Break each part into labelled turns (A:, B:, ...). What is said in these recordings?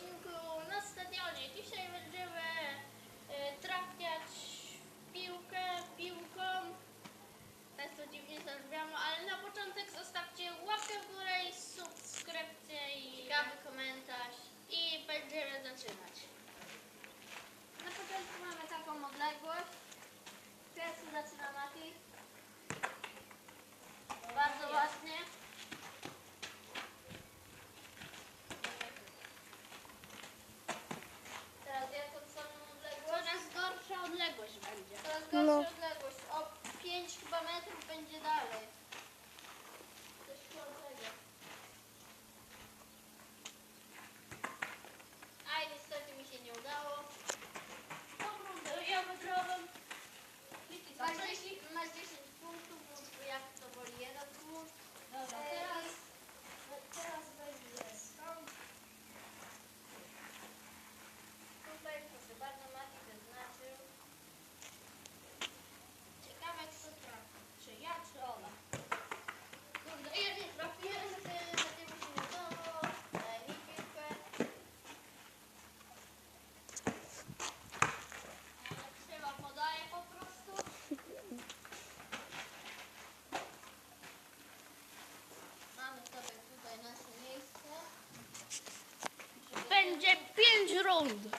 A: odcinku na stadionie. Dzisiaj będziemy e, trafiać piłkę piłką. Tak to dziwnie zabrzmiało, ale 嗯呐 oldu.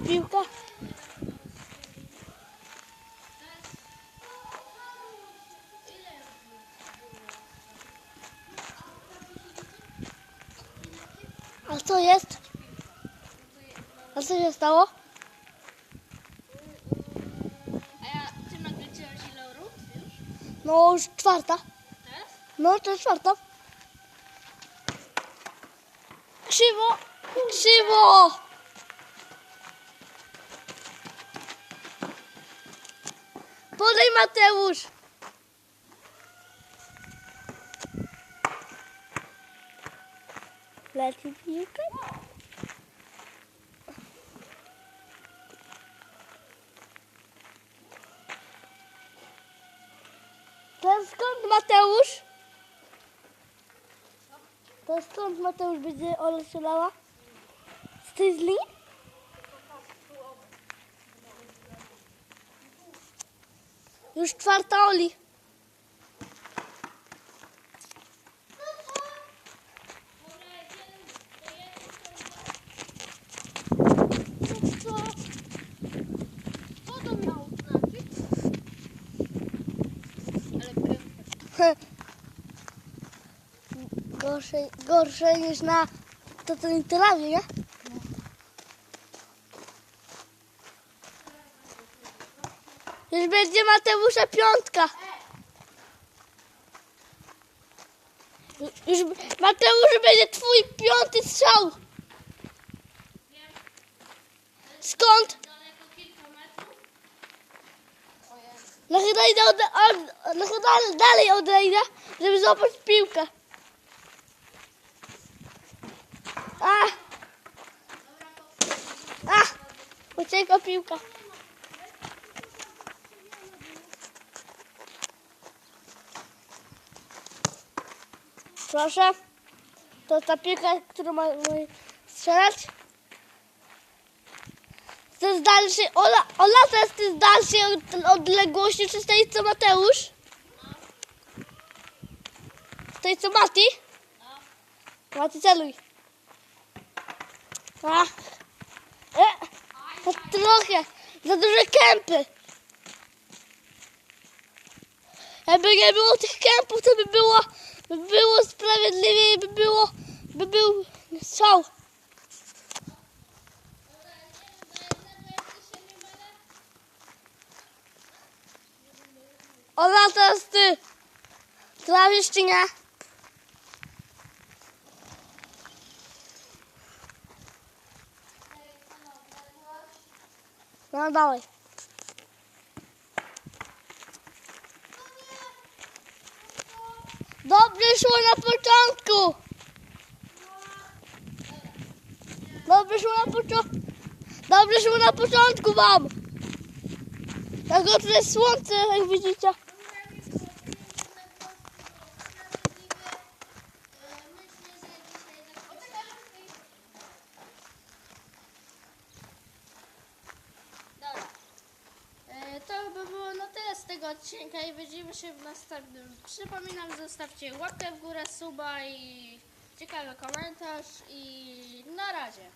A: Piłkę? Ile
B: A co jest? A co się stało?
A: A ja, ty ile rund już?
B: No już czwarta.
A: Teraz?
B: No to jest czwarta. Krzywo! Krzywo! Podaj Mateusz! Leci piłka? Ten skąd Mateusz? To skąd Mateusz będzie Ola strzelała? Z tej z linii? Już czwarta Oli. Gorsze, gorsze niż na to, co nie trawie, nie? Już będzie Mateusza piątka. Już Mateusz będzie twój piąty strzał. Skąd?
A: Ojej.
B: No chyba idę od, od, no chyba dalej odejdę, żeby złapać piłkę. A, a, ucieka piłka. Proszę. To ta piłka, którą ma ma strzelać. To jest dalszy. Ola, Ola to jest z dalszej od, odległości czy z tej co Mateusz? Z tej co Mati? Mati celuj. A. E, to trochę. Za duże kępy. Jakby nie było tych kępów, to by było, by było sprawiedliwie i by było, by był strzał. Ola, teraz ty. Trawisz czy nie? No dawaj. Dobrze szło na początku. Dobrze szło na początku. Dobrze szło na początku wam. Tak oto jest słońce, jak widzicie.
A: Dobra. E, To by było na tyle z tego odcinka i widzimy się w następnym. Przypominam, zostawcie łapkę w górę, suba i ciekawy komentarz i na razie.